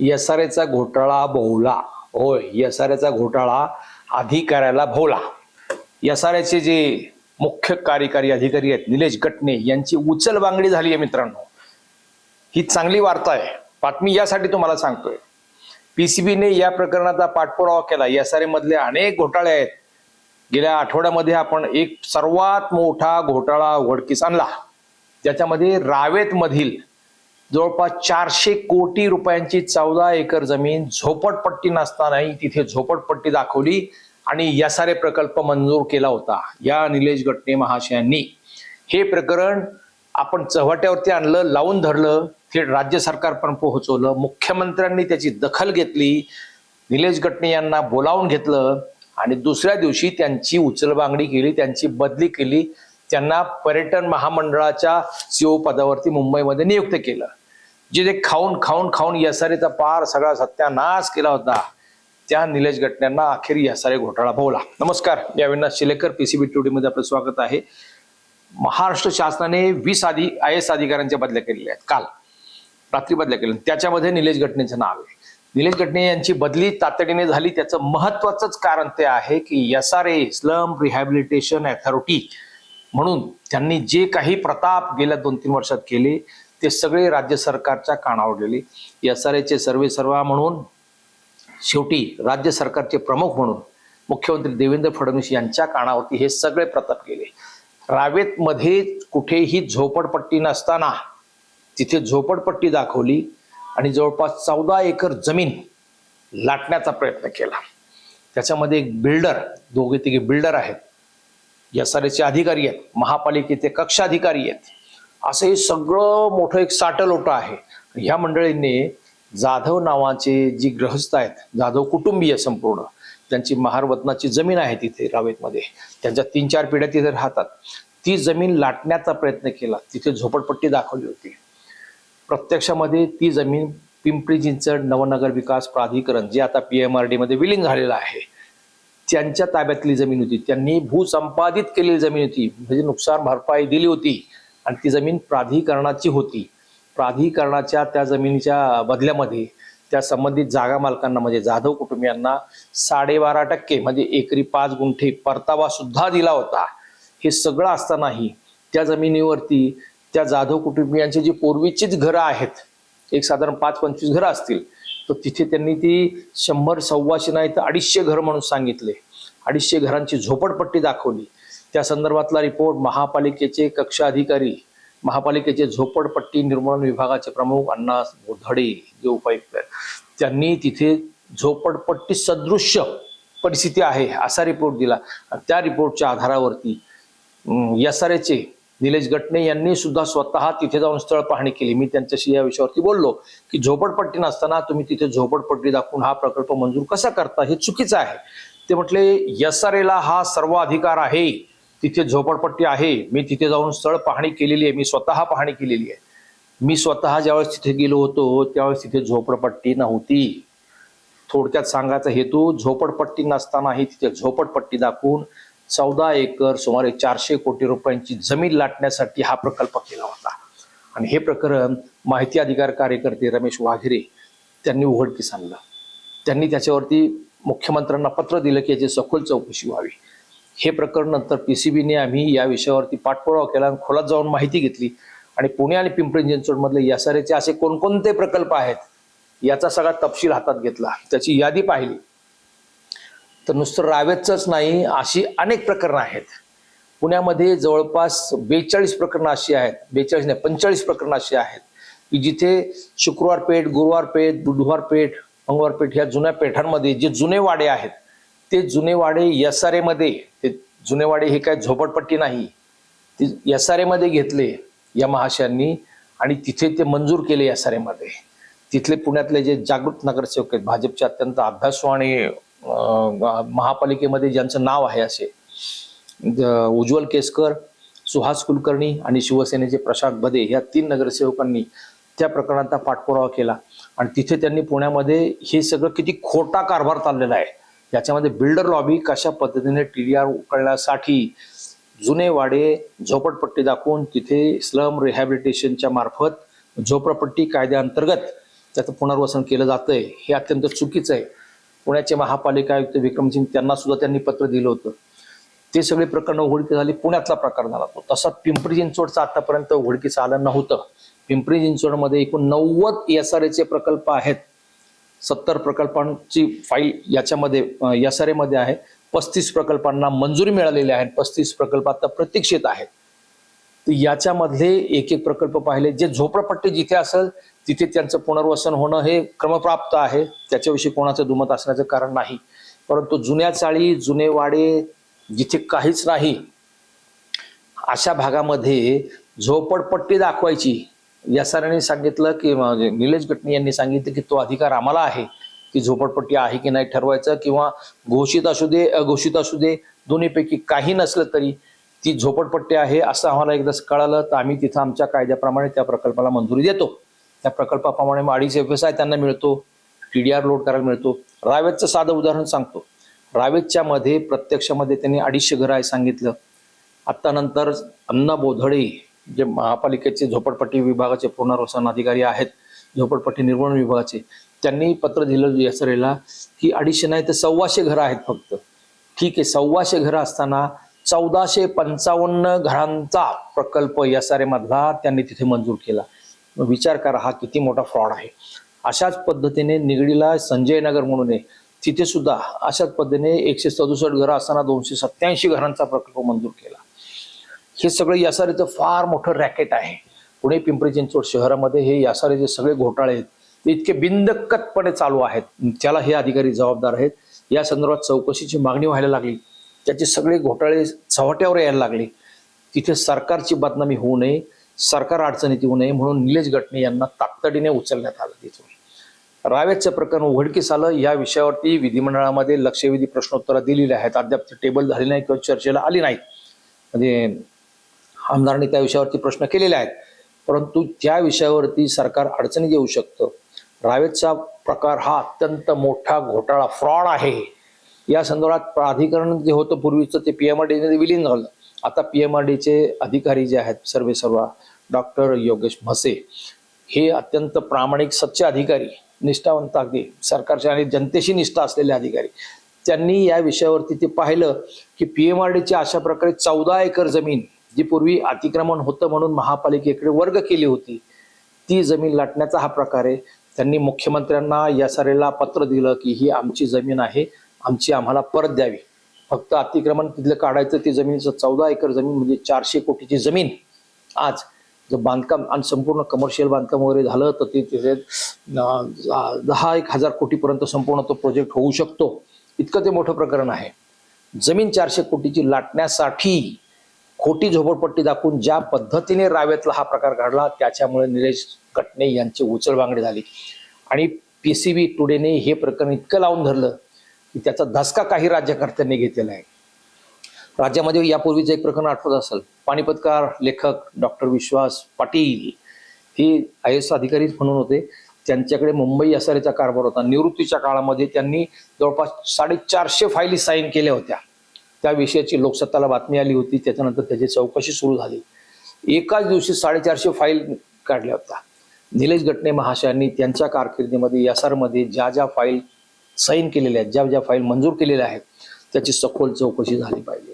एचा घोटाळा भोवला. होय एचा घोटाळा अधिकाऱ्याला भोवला. एचे जे मुख्य कार्यकारी अधिकारी आहेत निलेश गटने यांची उचलबांगडी झाली आहे मित्रांनो. ही चांगली वार्ता आहे. बातमी यासाठी तुम्हाला सांगतोय. पीसीबीने या प्रकरणाचा पाठपुरावा केला. एसआरए मधले अनेक घोटाळे आहेत. गेल्या आठवड्यामध्ये आपण एक सर्वात मोठा घोटाळा उघडकीस आणला. ज्याच्यामध्ये रावेत मधील जवळपास चारशे कोटी रुपयांची चौदा एकर जमीन झोपडपट्टी नसतानाही तिथे झोपडपट्टी दाखवली आणि यसारे प्रकल्प मंजूर केला होता. या निलेश गटने महाशयांनी हे प्रकरण आपण चव्हाट्यावरती आणलं लावून धरलं थेट राज्य सरकार पण पोहोचवलं मुख्यमंत्र्यांनी त्याची दखल घेतली निलेश गटने यांना बोलावून घेतलं आणि दुसऱ्या दिवशी त्यांची उचलबांगडी केली त्यांची बदली केली त्यांना पर्यटन महामंडळाच्या सीओ पदावरती मुंबईमध्ये नियुक्त केलं. जे जे खाऊन खाऊन खाऊन यसारीचा पार सगळा सत्यानाश केला होता त्या निलेश घटनांना अखेर यसारे घोटाळा भोवला. नमस्कार या अविनाश शिलेकर पीसीबी टुडे मध्ये आपलं स्वागत आहे. महाराष्ट्र शासनाने वीस आधी आय एस अधिकाऱ्यांच्या बदल्या केलेल्या आहेत काल. रात्री बदल्या केल्या त्याच्यामध्ये निलेश घटनेचं नाव आहे. निलेश घटने यांची बदली तातडीने झाली. त्याचं महत्वाचंच कारण ते आहे की S R A slum rehabilitation authority म्हणून त्यांनी जे काही प्रताप गेल्या दोन तीन वर्षात केले ते सगळे राज्य सरकारच्या कानावर गेले एस आर एचे सर्वे सर्वा म्हणून शेवटी राज्य सरकारचे प्रमुख म्हणून मुख्यमंत्री देवेंद्र फडणवीस यांच्या कानावरती हे सगळे प्रताप गेले. रावेतमध्ये कुठेही झोपडपट्टी नसताना तिथे झोपडपट्टी दाखवली आणि जवळपास चौदा एकर जमीन लाटण्याचा प्रयत्न केला. त्याच्यामध्ये एक बिल्डर दोघे तिघे बिल्डर आहेत. एस आर एचे अधिकारी आहेत महापालिकेचे कक्षाधिकारी आहेत. असं हे सगळं मोठं एक साटलोटं आहे. ह्या मंडळींनी जाधव नावाचे जी ग्रहस्थ आहेत जाधव कुटुंबीय संपूर्ण त्यांची महारवतनाची जमीन आहे तिथे रावेतमध्ये. त्यांच्या तीन चार पिढ्या तिथे राहतात. ती जमीन लाटण्याचा प्रयत्न केला. तिथे झोपडपट्टी दाखवली होती. प्रत्यक्षामध्ये ती जमीन पिंपरी चिंचवड नवनगर विकास प्राधिकरण जे आता पी एम आर डी मध्ये विलीन झालेलं आहे त्यांच्या ताब्यातली जमीन होती. त्यांनी भूसंपादित केलेली जमीन होती. म्हणजे नुकसान भरपाई दिली होती. आणि ती जमीन प्राधिकरणाची होती. प्राधिकरणाच्या त्या जमिनीच्या बदल्यामध्ये त्या संबंधित जागा मालकांना म्हणजे जाधव कुटुंबियांना साडेबारा टक्के म्हणजे एकरी पाच गुंठे परतावा सुद्धा दिला होता. हे सगळं असतानाही त्या जमिनीवरती त्या जाधव कुटुंबियांची जी पूर्वीचीच घरं आहेत एक साधारण पाच पंचवीस घरं असतील तर तिथे त्यांनी ती शंभर सव्वाशे नाही तर अडीचशे घर म्हणून सांगितले. अडीचशे घरांची झोपडपट्टी दाखवली. त्या संदर्भातला रिपोर्ट महापालिकेचे कक्ष अधिकारी महापालिकेचे झोपडपट्टी निर्मूलन विभागाचे प्रमुख अण्णा धडे जे उपायुक्त आहेत. त्यांनी तिथे झोपडपट्टी सदृश्य परिस्थिती आहे असा रिपोर्ट दिला. त्या रिपोर्टच्या आधारावरती एस आर निलेश गटणे यांनी सुद्धा स्वतः तिथे जाऊन स्थळ पाहणी केली. मी त्यांच्याशी या विषयावरती बोललो की झोपडपट्टी नसताना तुम्ही तिथे झोपडपट्टी दाखवून हा प्रकल्प मंजूर कसा करता हे चुकीचं आहे. ते म्हटले यस आर एला हा सर्व अधिकार आहे. तिथे झोपडपट्टी आहे. मी तिथे जाऊन स्थळ पाहणी केलेली आहे. मी स्वतः पाहणी केलेली आहे. मी स्वतः ज्यावेळेस तिथे गेलो होतो त्यावेळेस तिथे झोपडपट्टी नव्हती. थोडक्यात सांगायचा हेतू झोपडपट्टी नसतानाही तिथे झोपडपट्टी दाखवून चौदा एकर सुमारे चारशे कोटी रुपयांची जमीन लाटण्यासाठी हा प्रकल्प केला होता. आणि हे प्रकरण माहिती अधिकार कार्यकर्ते रमेश वाघेरे त्यांनी उघडकीस आणलं. त्यांनी त्याच्यावरती मुख्यमंत्र्यांना पत्र दिलं की याची सखोल चौकशी व्हावी. हे प्रकरण नंतर पी सी बीने आम्ही या विषयावरती पाठपुरावा केला आणि खोलात जाऊन माहिती घेतली. आणि पुणे आणि पिंपरी चिंचवडमधले यासारेचे असे कोणकोणते प्रकल्प आहेत याचा सगळा तपशील हातात घेतला. त्याची यादी पाहिली. तर नुसतं रावेतच नाही अशी अनेक प्रकरणं आहेत. पुण्यामध्ये जवळपास बेचाळीस प्रकरणं अशी आहेत. बेचाळीस नाही पंचेचाळीस प्रकरणं अशी आहेत. की जिथे शुक्रवार पेठ गुरुवार पेठ बुधवार पेठ मंगळवार पेठ ह्या जुन्या पेठांमध्ये जे जुने वाडे आहेत ते जुने वाडे एमध्ये ते जुने वाडे हे काय झोपडपट्टी नाही. ते एमध्ये घेतले या महाशयांनी आणि तिथे ते मंजूर केले एस आर एमध्ये तिथले पुण्यातले जे जागृत नगरसेवक आहेत भाजपचे अत्यंत अभ्यासू आणि महापालिकेमध्ये ज्यांचं नाव आहे असे उज्ज्वल केसकर सुहास कुलकर्णी आणि शिवसेनेचे प्रशांत बदे या तीन नगरसेवकांनी त्या प्रकरणाचा पाठपुरावा केला. आणि तिथे त्यांनी पुण्यामध्ये हे सगळं किती खोटा कारभार चाललेला आहे. याच्यामध्ये बिल्डर लॉबी कशा पद्धतीने टी डी आर उकळण्यासाठी जुने वाडे झोपडपट्टी दाखवून तिथे स्लम रिहॅबिलिटेशनच्या मार्फत झोपडपट्टी कायद्याअंतर्गत त्याचं पुनर्वसन केलं जातंय हे अत्यंत चुकीचं आहे पुण्याचे महापालिका आयुक्त विक्रमसिंग त्यांना सुद्धा त्यांनी पत्र दिलं होतं. ते सगळे प्रकरण उघडकी झाली पुण्यातला प्रकार झाला तो. तसा पिंपरी चिंचवडचा आतापर्यंत उघडकीस आलं नव्हतं. पिंपरी चिंचवडमध्ये एकूण नव्वद एस आर एचे प्रकल्प आहेत. सत्तर प्रकल्पांची फाईल याच्यामध्ये एस आर एमध्ये आहे. पस्तीस प्रकल्पांना मंजुरी मिळालेली आहे पस्तीस प्रकल्प आता प्रतीक्षित आहेत. तर याच्यामधले एक एक प्रकल्प पाहिले. जे झोपडपट्टी जिथे असेल तिथे त्यांचं पुनर्वसन होणं हे क्रमप्राप्त आहे. त्याच्याविषयी कोणाचं दुमत असण्याचं कारण नाही. परंतु जुन्या चाळी जुने वाडे जिथे काहीच नाही अशा भागामध्ये झोपडपट्टी दाखवायची या सरांनी सांगितलं की निलेश गटणी यांनी सांगितलं की तो अधिकार आम्हाला आहे की झोपडपट्टी आहे की नाही ठरवायचं किंवा घोषित असू दे अघोषित असू दे दोन्हीपैकी काही नसलं तरी ती झोपडपट्टी आहे असं आम्हाला एकदा कळालं तर आम्ही तिथं आमच्या कायद्याप्रमाणे त्या प्रकल्पाला मंजुरी देतो. त्या प्रकल्पाप्रमाणे मग अडीच एफ एस आय त्यांना मिळतो टी डी आर लोड करायला मिळतो. रावेतचं साधं उदाहरण सांगतो. रावेतच्या मध्ये प्रत्यक्षामध्ये त्यांनी अडीचशे घरं आहे सांगितलं. आत्तानंतर नंतर अण्णा बोधडे जे महापालिकेचे झोपडपट्टी विभागाचे पुनर्वसन अधिकारी आहेत झोपडपट्टी निर्माण विभागाचे त्यांनी पत्र दिलं यसरेला की अडीचशे नाही तर सव्वाशे घरं आहेत फक्त. ठीक आहे सव्वाशे घरं असताना चौदाशे पंचावन्न घरांचा प्रकल्प एसआरए मधला त्यांनी तिथे मंजूर केला. विचार करा हा किती मोठा फ्रॉड आहे. अशाच पद्धतीने निगडीला संजय नगर म्हणून आहे तिथे सुद्धा अशाच पद्धतीने एकशे सदुसष्ट घरं असताना दोनशे सत्याऐंशी घरांचा प्रकल्प मंजूर केला. हे सगळं यासारीचं फार मोठं रॅकेट आहे. पुणे पिंपरी चिंचवड शहरामध्ये हे यासारीचे सगळे घोटाळे आहेत ते इतके बिंदकतपणे चालू आहेत. त्याला हे अधिकारी जबाबदार आहेत. या संदर्भात चौकशीची मागणी व्हायला लागली. त्याचे सगळे घोटाळे चव्हाट्यावर यायला लागले. तिथे सरकारची बदनामी होऊ नये सरकार अडचणीत येऊ नये म्हणून निलेश गटणे यांना तातडीने उचलण्यात आलं तिथून. रावेतचं प्रकरण उघडकीस आलं. या विषयावरती विधिमंडळामध्ये लक्षवेधी प्रश्नोत्तरं दिलेली आहेत. अद्याप ते टेबल झाली नाही किंवा चर्चेला आली नाही म्हणजे आमदारांनी त्या विषयावरती प्रश्न केलेले आहेत. परंतु ज्या विषयावरती सरकार अडचणीत येऊ शकतं रावेतचा प्रकार हा अत्यंत मोठा घोटाळा फ्रॉड आहे. या संदर्भात प्राधिकरण जे होतं पूर्वीचं ते पी एम आर डीने विलीन झालं. आता पी एम आर डीचे अधिकारी जे आहेत सर्वे सर्व डॉक्टर योगेश म्हसे हे अत्यंत प्रामाणिक सच्चे अधिकारी निष्ठावंत अगदी सरकारच्या आणि जनतेशी निष्ठा असलेले अधिकारी. त्यांनी या विषयावरती ते पाहिलं की पी एम आर डीची अशा प्रकारे चौदा एकर जमीन जी पूर्वी अतिक्रमण होतं म्हणून महापालिकेकडे वर्ग केली होती. ती जमीन लाटण्याचा हा प्रकार आहे. त्यांनी मुख्यमंत्र्यांना या सारेला पत्र दिलं की ही आमची जमीन आहे. आमची आम्हाला परत द्यावी. फक्त अतिक्रमण तिथलं काढायचं ती जमिनीचं चौदा एकर जमीन म्हणजे चारशे कोटीची जमीन. आज जर बांधकाम आणि संपूर्ण कमर्शियल बांधकाम वगैरे झालं तर ते तिथे दहा एक हजार कोटीपर्यंत संपूर्ण तो प्रोजेक्ट होऊ शकतो. इतकं ते मोठं प्रकरण आहे. जमीन चारशे कोटीची लाटण्यासाठी खोटी झोपडपट्टी दाखवून ज्या पद्धतीने रावेतला हा प्रकार घडला त्याच्यामुळे निलेश कटणे यांची उचलबांगडी झाली. आणि पी सी बी टुडेने हे प्रकरण इतकं लावून धरलं की त्याचा धसका काही राज्यकर्त्यांनी घेतलेला आहे. राज्यामध्ये यापूर्वीचं एक प्रकरण आठवत असेल. पानिपतकार लेखक डॉक्टर विश्वास पाटील हे आय एस अधिकारी म्हणून होते. त्यांच्याकडे मुंबई एसआरएचा कारभार होता. निवृत्तीच्या काळामध्ये त्यांनी जवळपास साडेचारशे फायली साईन केल्या होत्या. त्या विषयाची लोकसत्ताला बातमी आली होती त्याच्यानंतर त्याची चौकशी सुरू झाली. एकाच दिवशी साडेचारशे फाईल काढल्या होत्या. निलेश गटणे महाशयांनी त्यांच्या कारकिर्दीमध्ये यासारमध्ये ज्या ज्या फाईल साईन केलेल्या आहेत ज्या ज्या फाईल मंजूर केलेल्या आहेत त्याची सखोल चौकशी झाली पाहिजे.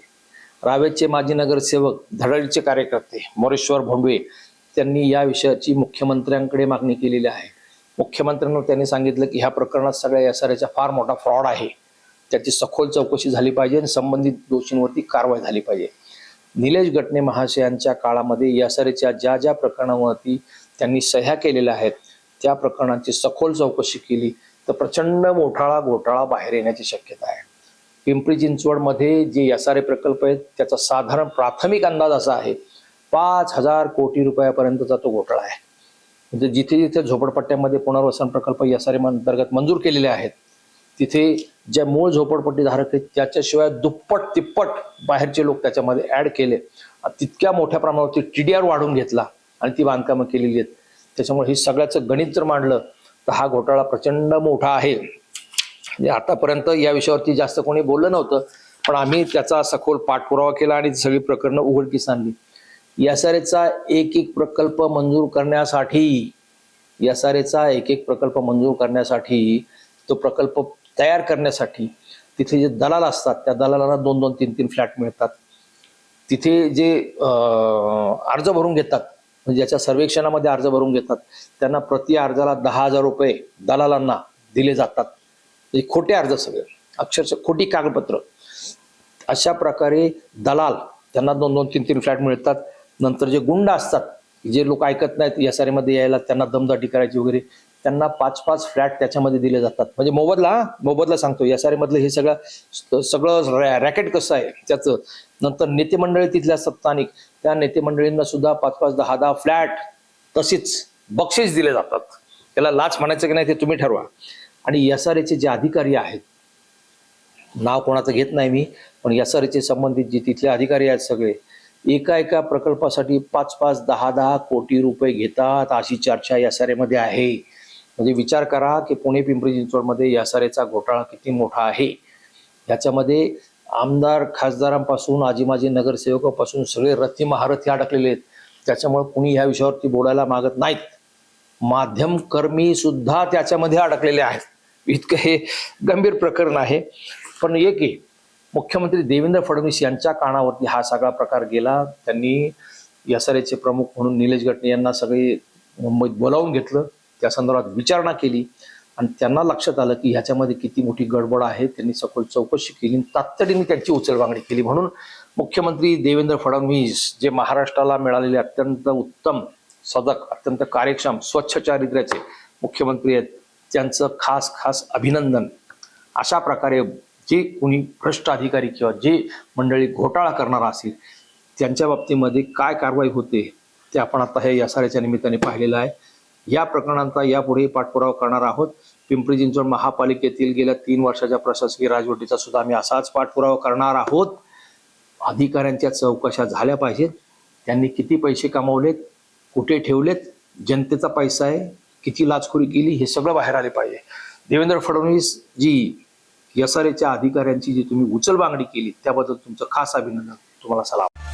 रावेतचे माजी नगरसेवक धडळीचे कार्यकर्ते मोरेश्वर भोंडवे त्यांनी या विषयाची मुख्यमंत्र्यांकडे मागणी केलेली आहे. मुख्यमंत्र्यांना त्यांनी सांगितलं की ह्या प्रकरणात सगळ्या एस एसआरएचा फार मोठा फ्रॉड आहे. त्याची सखोल चौकशी झाली पाहिजे आणि संबंधित दोषींवरती कारवाई झाली पाहिजे. निलेश गटणे महाशयांच्या काळामध्ये एसआरएच्या ज्या ज्या प्रकरणावरती त्यांनी सह्या केलेल्या आहेत त्या प्रकरणांची सखोल चौकशी केली तर प्रचंड मोठाळा घोटाळा बाहेर येण्याची शक्यता आहे. पिंपरी चिंचवडमध्ये जे एस आर ए प्रकल्प आहेत त्याचा साधारण प्राथमिक अंदाज असा आहे पाच हजार कोटी रुपयापर्यंतचा तो घोटाळा आहे. म्हणजे जिथे जिथे झोपडपट्ट्यामध्ये पुनर्वसन प्रकल्प एस आर अंतर्गत मंजूर केलेले आहेत तिथे ज्या मूळ झोपडपट्टी धारक आहेत त्याच्याशिवाय दुप्पट तिप्पट बाहेरचे लोक त्याच्यामध्ये ऍड केले. तितक्या मोठ्या प्रमाणावरती टीडीआर वाढून घेतला आणि ती बांधकामं केलेली आहेत. त्याच्यामुळे हे सगळ्याचं गणित जर मांडलं तर हा घोटाळा प्रचंड मोठा आहे. म्हणजे आतापर्यंत या विषयावरती जास्त कोणी बोललं नव्हतं पण आम्ही त्याचा सखोल पाठपुरावा केला आणि सगळी प्रकरणं उघडकीस आणली. एचा एक एक प्रकल्प मंजूर करण्यासाठी एस आर एचा एक एक प्रकल्प मंजूर करण्यासाठी तो प्रकल्प तयार करण्यासाठी तिथे जे दलाल असतात त्या दलालांना दोन दोन तीन तीन फ्लॅट मिळतात. तिथे जे अर्ज भरून घेतात म्हणजे ज्याच्या सर्वेक्षणामध्ये अर्ज भरून घेतात त्यांना प्रति अर्जाला दहा हजार रुपये दलालांना दिले जातात. म्हणजे खोटे अर्ज सगळे अक्षरशः खोटी कागदपत्र. अशा प्रकारे दलाल त्यांना दोन दोन तीन तीन फ्लॅट मिळतात. नंतर जे गुंड असतात जे लोक ऐकत नाहीत या सारीमध्ये यायला त्यांना दमदाटी करायची वगैरे त्यांना पाच पाच फ्लॅट त्याच्यामध्ये दिले जातात. म्हणजे मोबदला हा, मोबदला सांगतो. एस आर मधलं हे सगळं सगळं रॅ- रॅकेट कसं आहे? त्याचं. नंतर नेतेमंडळी तिथल्या सत्तानिक. त्या नेतेमंडळींना सुद्धा पाच पाच दहा दहा फ्लॅट तशीच बक्षीस दिले जातात. त्याला लाच म्हणायचं की नाही ते तुम्ही ठरवा. आणि एस आर एचे जे अधिकारी आहेत नाव कोणाचं घेत नाही मी पण यासारीचे संबंधित जे तिथले अधिकारी आहेत सगळे एका एका प्रकल्पासाठी पाच पाच दहा दहा कोटी रुपये घेतात अशी चर्चा एस आर एमध्ये आहे. म्हणजे विचार करा की पुणे पिंपरी चिंचवडमध्ये यासारेचा घोटाळा किती मोठा आहे. याच्यामध्ये आमदार खासदारांपासून आजी माजी नगरसेवकापासून सगळे रथी महारथी अडकलेले आहेत. त्याच्यामुळे कुणी ह्या विषयावरती बोलायला मागत नाहीत. माध्यम कर्मी सुद्धा त्याच्यामध्ये अडकलेले आहेत. इतकं हे गंभीर प्रकरण आहे. पण एक आहे मुख्यमंत्री देवेंद्र फडणवीस यांच्या कानावरती हा सगळा प्रकार गेला. त्यांनी यसरेचे प्रमुख म्हणून निलेश गटणे यांना सगळे मुंबईत बोलावून घेतलं. त्या संदर्भात विचारणा केली. आणि त्यांना लक्षात आलं की ह्याच्यामध्ये किती मोठी गडबड आहे. त्यांनी सखोल चौकशी केली आणि तातडीने त्यांची उचलबांगडी केली. म्हणून मुख्यमंत्री देवेंद्र फडणवीस जे महाराष्ट्राला मिळालेले अत्यंत उत्तम सदक अत्यंत कार्यक्षम स्वच्छ चारित्र्याचे मुख्यमंत्री आहेत त्यांचं खास खास अभिनंदन. अशा प्रकारे जे कोणी भ्रष्ट अधिकारी किंवा जे मंडळी घोटाळा करणारा असेल त्यांच्या बाबतीमध्ये काय कारवाई होते ते आपण आता हे यासाऱ्याच्या निमित्ताने पाहिलेलं आहे. या प्रकरणांचा यापुढे पाठपुरावा करणार आहोत. पिंपरी चिंचवड महापालिकेतील गेल्या तीन वर्षाच्या प्रशासकीय राजवटीचा सुद्धा आम्ही असाच पाठपुरावा करणार आहोत. अधिकाऱ्यांच्या चौकशा झाल्या पाहिजेत. त्यांनी किती पैसे कमावलेत कुठे ठेवलेत जनतेचा पैसा आहे किती लाचखोरी केली हे सगळं बाहेर आले पाहिजे. देवेंद्र फडणवीस जी एस आर एच्या अधिकाऱ्यांची जी तुम्ही उचलबांगडी केली त्याबद्दल तुमचं खास अभिनंदन तुम्हाला सलाम.